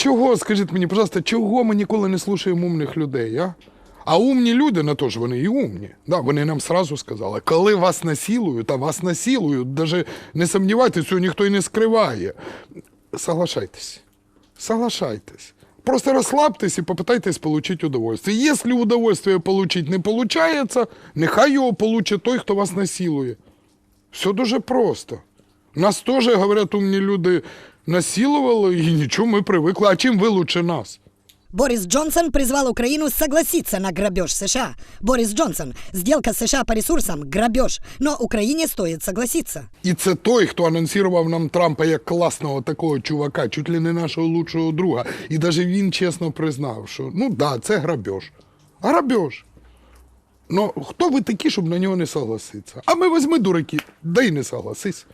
чого, скажіть мені, пожалуйста, чого ми ніколи не слухаємо умних людей, а? А умні люди, на то ж вони і умні. Да, вони нам сразу сказали, коли вас насилують, а вас насилують, даже не сумнівайтесь, цього ніхто і не скриває. Соглашайтесь. Соглашайтесь. Просто расслабьтесь и попытайтесь получить удовольствие. Если удовольствие получить не получается, нехай його получить той, хто вас насилує. Все дуже просто. Нас теж, говорять, умні люди насилували, і нічого, ми привикли. А чим ви лучше нас? Борис Джонсон призвал Украину согласиться на грабеж США. Борис Джонсон, сделка США по ресурсам – грабеж, но Украине стоит согласиться. І це той, хто анонсував нам Трампа як класного такого чувака, чуть ли не нашого лучшого друга. І навіть він чесно признав, що ну да, це грабеж. Грабеж. Ну, хто ви такі, щоб на нього не согласитися? А ми візьми дураки, да й не согласись.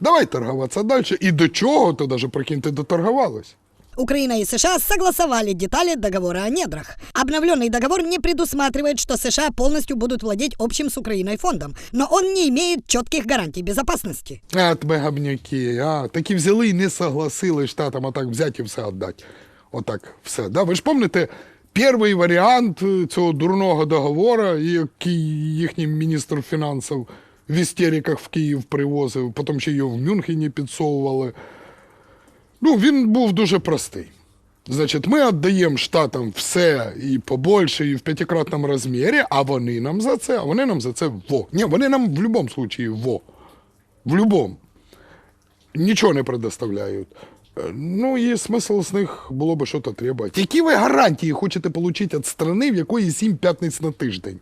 Давай торгуватися далі. І до чого то даже, прикиньте, доторгувались. Украина и США согласовали детали договора о недрах. Обновленный договор не предусматривает, что США полностью будут владеть общим с Украиной фондом, но он не имеет четких гарантий безопасности. А, тебе габняки, а, такі взяли і не согласили штатам отак взяти і все віддати. Отак все. Да? Ви ж пам'ятаєте, перший варіант е, цього дурного договору, який їхній міністр фінансів В істериках в Київ привозив, потім ще його в Мюнхені підсовували. Ну, він був дуже простий. Значить, ми віддаємо штатам все і побольше, і в п'ятикратному розмірі, а вони нам за це, а вони нам за це во. Ні, вони нам в будь-якому випадку во. В любом. Нічого не предоставляють. Е, Ну і смисл з них було би щось требувати. Які ви гарантії хочете отримати від страни, в якої сім п'ятниць на тиждень?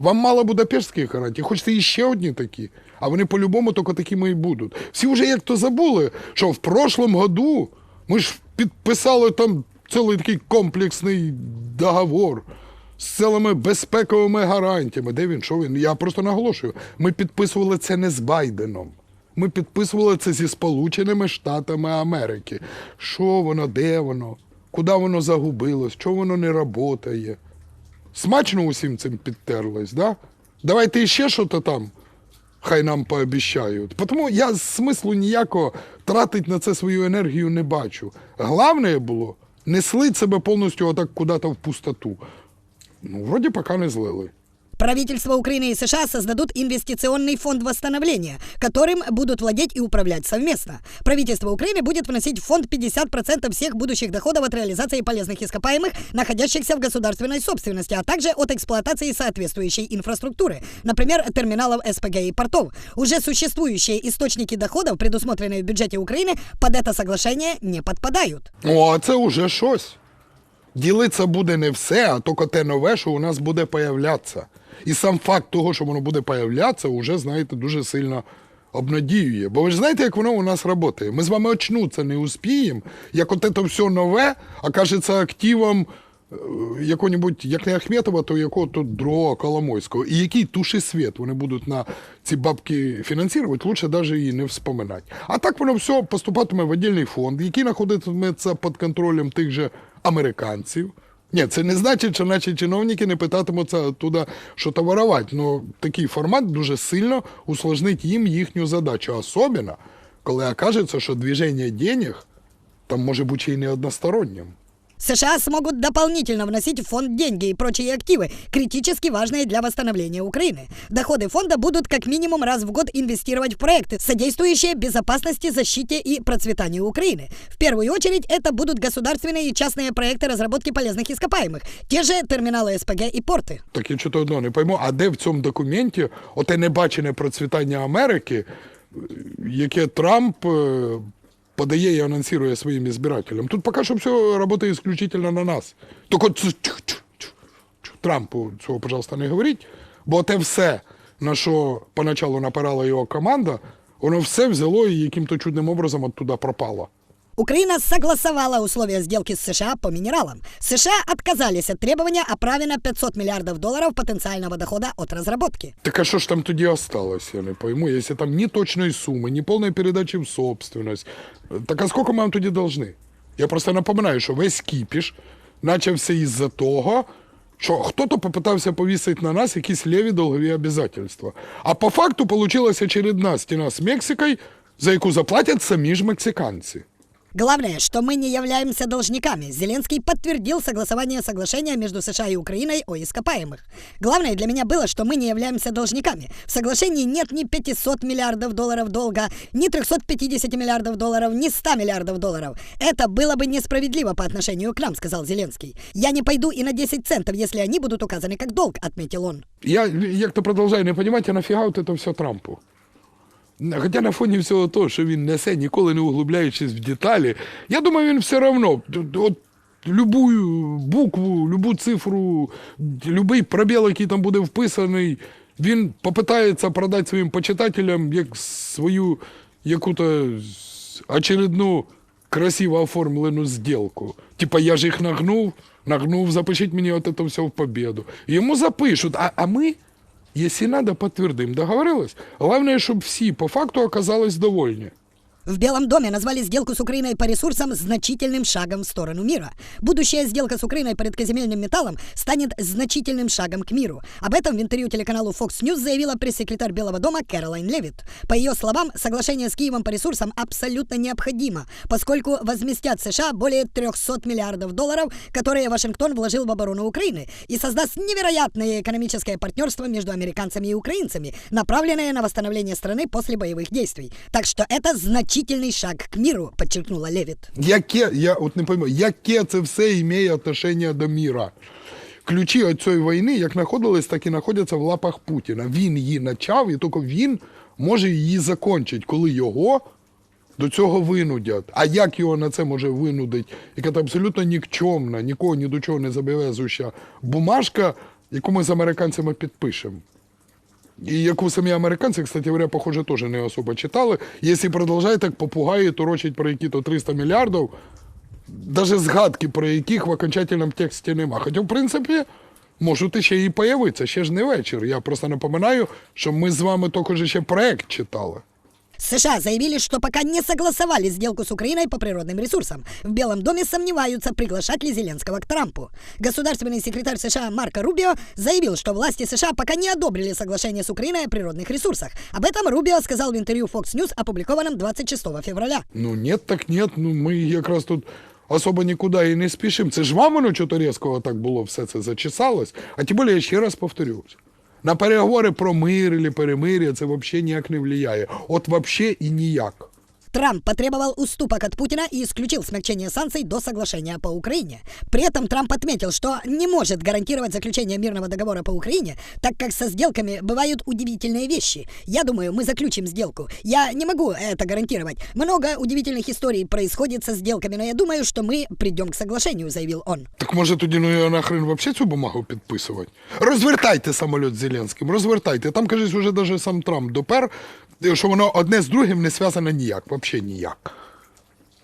Вам мало Будапештських гарантій, хочете іще одні такі, а вони по-любому тільки такими і будуть. Всі вже як то забули, що в прошлом году ми ж підписали там цілий такий комплексний договор з цілими безпековими гарантіями. Де він? Що він? Я просто наголошую. Ми підписували це не з Байденом. Ми підписували це зі Сполученими Штатами Америки. Що воно, де воно, куди воно загубилось, що воно не працює. Смачно усім цим підтерлось, да? Давайте ще щось там. Хай нам пообіщають. Тому я смислу ніякого тратити на це свою енергію не бачу. Головне було не слить себе повністю отак куди-то в пустоту. Ну, вроді поки не злили. Правительство Украины и США создадут инвестиционный фонд восстановления, которым будут владеть и управлять совместно. Правительство Украины будет вносить в фонд 50% всех будущих доходов от реализации полезных ископаемых, находящихся в государственной собственности, а также от эксплуатации соответствующей инфраструктуры, например, терминалов СПГ и портов. Уже существующие источники доходов, предусмотренные в бюджете Украины, под это соглашение не подпадают. О, а це вже щось. Ділиться буде не все, а тільки те нове, що у нас буде появлятися. І сам факт того, що воно буде появлятися, вже, знаєте, дуже сильно обнадіює. Бо ви ж знаєте, як воно у нас працює. Ми з вами очнуться не успіємо, як от це все нове окажеться активом е, якого-небудь, як не Ахметова, то якого то другого Коломойського. І який туши світ вони будуть на ці бабки фінансувати, лучше навіть і не вспоминати. А так воно все поступатиме в віддільний фонд, який знаходитиметься під контролем тих же американців. Ні, це не значить, що наші чиновники не питатимуться туди, що товарувати. Ну, такий формат дуже сильно усложнить їм їхню задачу. Особливо, коли окажеться, що движення денег там може бути і не одностороннім. США смогут дополнительно вносить в фонд деньги и прочие активы, критически важные для восстановления Украины. Доходы фонда будут как минимум раз в год инвестировать в проекты, содействующие безопасности, защите и процветанию Украины. В первую очередь это будут государственные и частные проекты разработки полезных ископаемых, те же терминалы СПГ и порты. Так я чого одного не пойму, а де в цьому документі оте небачене процвітання Америки, яке Трамп подає і анонсує своїм избирателям. Тут поки що все працює исключительно на нас. Только. Трампу цього, пожалуйста, не говоріть, бо те все, на що поначалу напирала його команда, воно все взяло і яким-то чудним образом оттуда пропало. Украина согласовала условия сделки с США по минералам. США отказались от требования о праве на 500 миллиардов долларов потенциального дохода от разработки. Так а що ж там тоді осталось, я не пойму, если там ні точної суми, ні повної передачі в собственность. Так а сколько ми вам тоді должны? Я просто напоминаю, що весь кіпіш почався із-за того, що хто-то попитався повісити на нас якісь леві долгові обязательства. А по факту получилась очередна стіна з Мексикою, за яку заплатять самі ж мексиканці. Главное, что мы не являемся должниками. Зеленский подтвердил согласование соглашения между США и Украиной о ископаемых. Главное для меня было, что мы не являемся должниками. В соглашении нет ни 500 миллиардов долларов долга, ни 350 миллиардов долларов, ни 100 миллиардов долларов. Это было бы несправедливо по отношению к нам, сказал Зеленский. Я не пойду и на 10 центов, если они будут указаны как долг, отметил он. Я як то продовжую не розуміти, а нафіга от це все Трампу? Хоча на фоні всього того, що він несе, ніколи не углубляючись в деталі, я думаю, він все одно от, букву, любу цифру, любий пробіл, який там буде вписаний, він попитається продати своїм почитателям як свою яку-то очередну красиво оформлену сделку. Типа я ж їх нагнув, нагнув, запишіть мені от це все в победу. Йому запишуть, а, а ми, якщо надо, підтвердимо. Договорились? Головне, щоб всі по факту оказались довольні. В Белом доме назвали сделку с Украиной по ресурсам значительным шагом в сторону мира. Будущая сделка с Украиной по редкоземельным металлам станет значительным шагом к миру. Об этом в интервью телеканалу Fox News заявила пресс-секретарь Белого дома Кэролайн Левит. По ее словам, соглашение с Киевом по ресурсам абсолютно необходимо, поскольку возместят США более 300 миллиардов долларов, которые Вашингтон вложил в оборону Украины, и создаст невероятное экономическое партнерство между американцами и украинцами, направленное на восстановление страны после боевых действий. Так что это значительный шаг к миру, подчеркнула Левит. Яке, я от не пойму, яке це все має отношення до міра? Ключі цієї війни як знаходились, так і знаходяться в лапах Путіна. Він її почав, і тільки він може її закінчити, коли його до цього винудять. А як його на це може винудити? Яка абсолютно нікчомна, нікого ні до чого не зобов'язуюча бумажка, яку ми з американцями підпишемо. І яку самі американці, кстати говоря, похоже, теж не особо читали. Якщо продолжать так попугаї торочить про які-то 300 мільярдів, навіть згадки про яких в окончательному тексті нема. Хоча, в принципі, можуть ще і появитися, ще ж не вечір. Я просто напоминаю, що ми з вами також ще проект читали. США заявили, что пока не согласовали сделку с Украиной по природным ресурсам. В Белом доме сомневаются, приглашать ли Зеленского к Трампу. Государственный секретарь США Марко Рубио заявил, что власти США пока не одобрили соглашение с Украиной о природных ресурсах. Об этом Рубио сказал в интервью Fox News, опубликованном 26 февраля. Ну, нет, так нет. Ну, ми якраз тут особо нікуди і не спішимо. Це ж вам воно чого різко так було, все це зачесалось. А тим більше, я ще раз повторюсь. На переговори про мир или перемир'я це взагалі ніяк не впливає. От взагалі і ніяк. Трамп потребовал уступок от Путина и исключил смягчение санкций до соглашения по Украине. При этом Трамп отметил, что не может гарантировать заключение мирного договора по Украине, так как со сделками бывают удивительные вещи. Я думаю, мы заключим сделку. Я не могу это гарантировать. Много удивительных историй происходит со сделками, но я думаю, что мы придем к соглашению, заявил он. Так може тоді ну я нахрен вообще цю бумагу підписувати? Розвертайте самоліт з Зеленським, розвертайте. Там, кажуть, вже даже сам Трамп допер, що воно одне з другим не зв'язане ніяк, взагалі ніяк.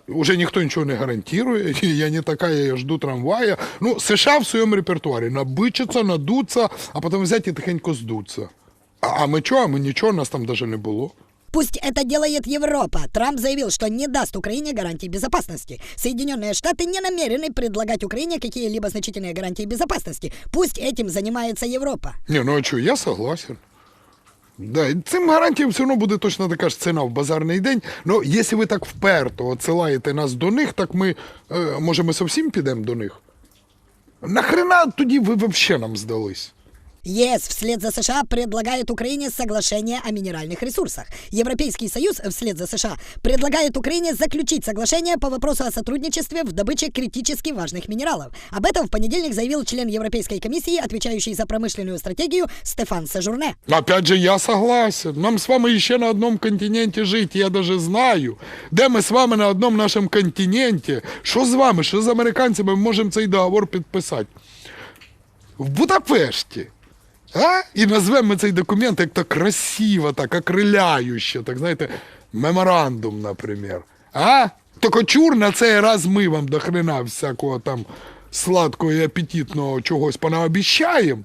Уже ніхто нічого не гарантує, я не така, я жду трамвая. Ну, США в своєму репертуарі набичаться, надуться, а потім взяти і тихенько здуться. А, а ми чого? А ми нічого, нас там навіть не було. Пусть это делает Европа. Трамп заявил, что не даст Украине гарантий безопасности. Соединенные Штаты не намерены предлагать Украине какие-либо значительные гарантии безопасности. Пусть этим занимается Европа. Ні, ну а що, я согласен. Да, цим гарантіям все одно буде точно така ж ціна в базарний день. Ну, якщо ви так вперто отсилаєте нас до них, так ми, е, може, ми зовсім підемо до них? Нахрена тоді ви взагалі нам здались? ЕС вслед за США предлагает Украине соглашение о минеральных ресурсах. Европейский Союз вслед за США предлагает Украине заключить соглашение по вопросу о сотрудничестве в добыче критически важных минералов. Об этом в понедельник заявил член Европейской комиссии, отвечающий за промышленную стратегию Стефан Сажурне. Опять же, я согласен. Нам з вами ще на одному континенті жити, я даже знаю. Де ми з вами на одному нашому континенті? Що з вами, що з американцями ми можемо цей договор підписати? В Будапешті. А? І назвемо цей документ як то красиво, так окриляюще, так знаєте, меморандум, наприклад. А? Тільки чур на цей раз ми вам до хрена всякого там сладкого і апетитного чогось понаобіщаємо,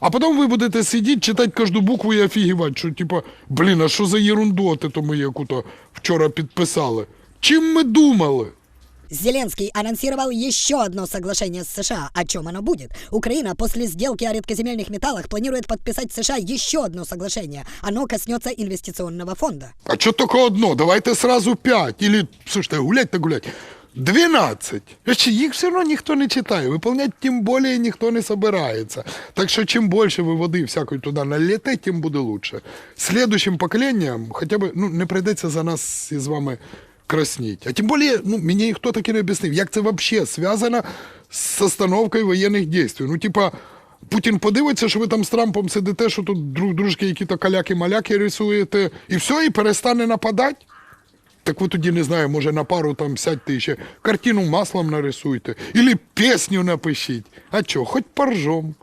а потім ви будете сидіти, читати кожну букву і офігівати, що типа, блін, а що за ерунду то ми яку-то вчора підписали? Чим ми думали? Зеленский анонсировал еще одно соглашение с США. О чем оно будет? Украина после сделки о редкоземельных металлах планирует подписать с США еще одно соглашение. Оно коснется инвестиционного фонда. А что только одно? Давайте сразу п'ять. Или, слушайте, гулять то гулять. 12. Ще їх все одно ніхто не читає. Виповнять тим більше ніхто не собирається. Так що чим більше ви води всякої туди наліте, тим буде лучше. Слідуючим поколінням хоча б ну, не прийдеться за нас із вами красніть. А тим більше, ну, мені ніхто таки не об'яснив, як це взагалі зв'язано з остановкою воєнних дій. Ну, типа, Путін подивиться, що ви там з Трампом сидите, що тут друг дружки які-то каляки-маляки рисуєте, і все, і перестане нападати. Так ви тоді не знаю, може на пару там сядьте ще картину маслом нарисуйте, или пісню напишіть. А чо, хоч поржом.